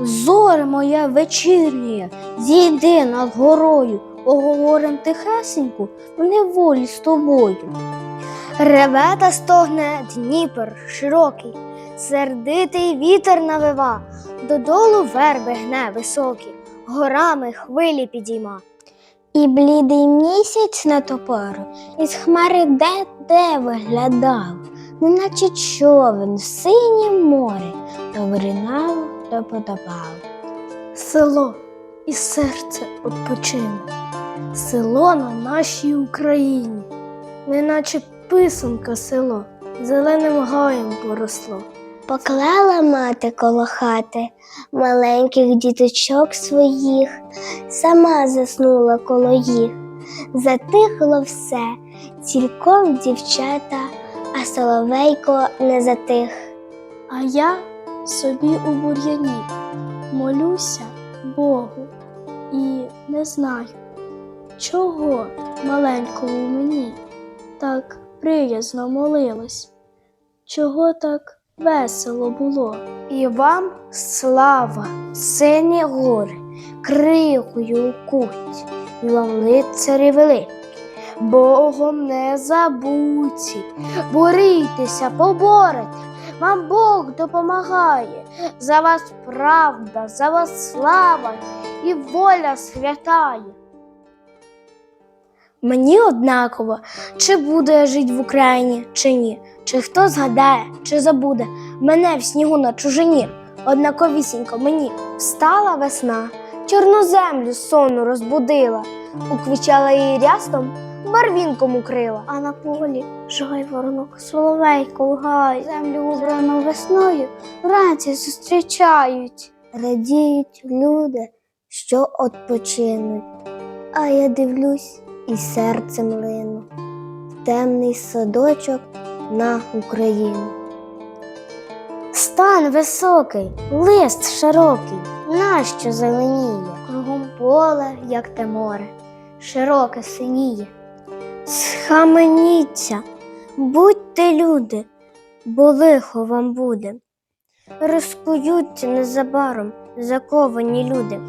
Зоре моя вечірня, зійди над горою, поговорим тихесеньку в неволі з тобою. Реве та стогне Дніпр широкий, сердитий вітер навива, додолу верби гне високі, горами хвилі підійма. І блідий місяць на топору із хмари де де виглядав, неначе човен синє море, то виринав, потопав. Село і серце відпочине, село на нашій Україні, неначе писанка село, зеленим гаєм поросло. Поклала мати коло хати маленьких діточок своїх, сама заснула коло їх. Затихло все, цілком дівчата, а соловейко не затих. А я собі у бур'яні молюся Богу і не знаю, чого маленькому мені так приязно молилась, чого так весело було. І вам слава, сині гори, крикою укуть, і вам лицарі великі, Богом не забудьте, борітеся, поборете, вам Бог допомагає, за вас правда, за вас слава і воля святає. Мені однаково, чи буду я жити в Україні, чи ні, чи хто згадає, чи забуде мене в снігу на чужині. Однаковісінько мені встала весна, чорну землю сонну розбудила, уквічала її рястом, барвінком укрила. А на полі жайворонок соловейко лгає, землю убрану весною вранці зустрічають. Радіють люди, що odpoчинуть. А я дивлюсь і серцем лину в темний садочок на Україну. Стан високий, лист широкий, нащо зеленіє, кругом поле, як те море, широке синіє. Схаменіться, будьте люди, бо лихо вам буде. Розкуються незабаром заковані люди.